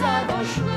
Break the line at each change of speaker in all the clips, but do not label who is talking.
casa do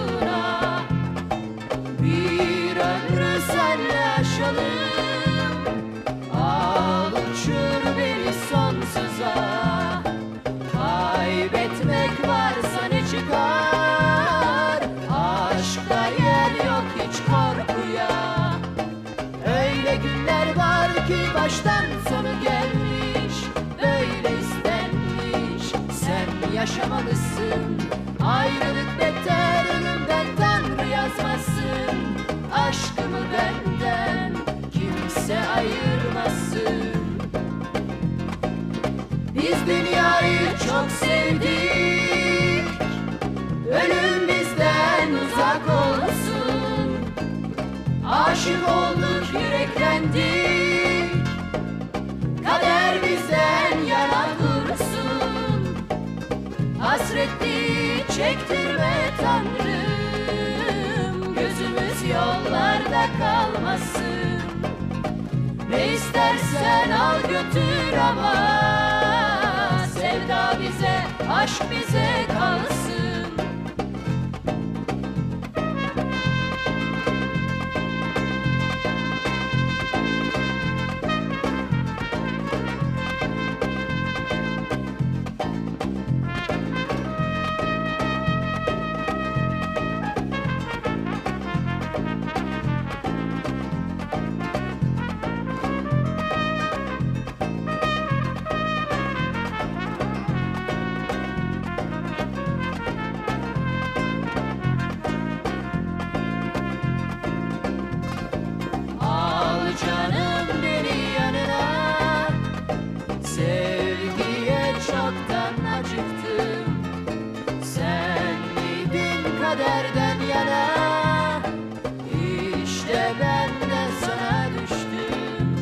Biz dünyayı çok sevdik. Ölüm bizden uzak olsun. Aşık olduk yüreklendik. Kader bizden yana dursun. Hasretli çektirme Tanrım. Gözümüz yollarda kalmasın. Ne istersen al götür ama bize kaderden yana. İşte ben de sana düştüm.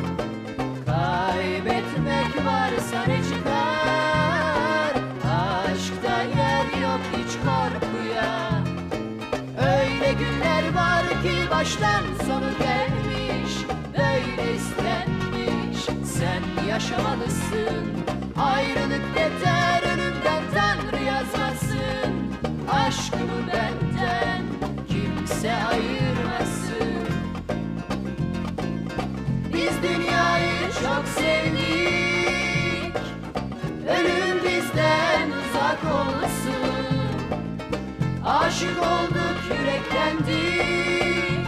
Kaybetmek varsa ne çıkar? Aşkta yer yok hiç korkuya. Öyle günler var ki baştan sonu gelmiş Böyle istenmiş. Sen yaşamalısın Ayrılık yeter ölümden Tanrı yazmasın. Aşkımı benden çok sevdik. Ölüm bizden uzak olsun Aşık olduk yüreklendik.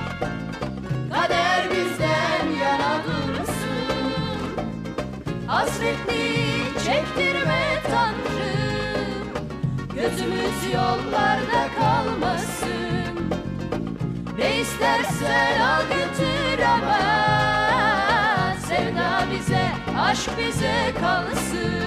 Kader bizden yana dursun. Hasretli çektirme Tanrım. Gözümüz yollarda kalmasın. Ne istersen al götür ama aşk bize kalsın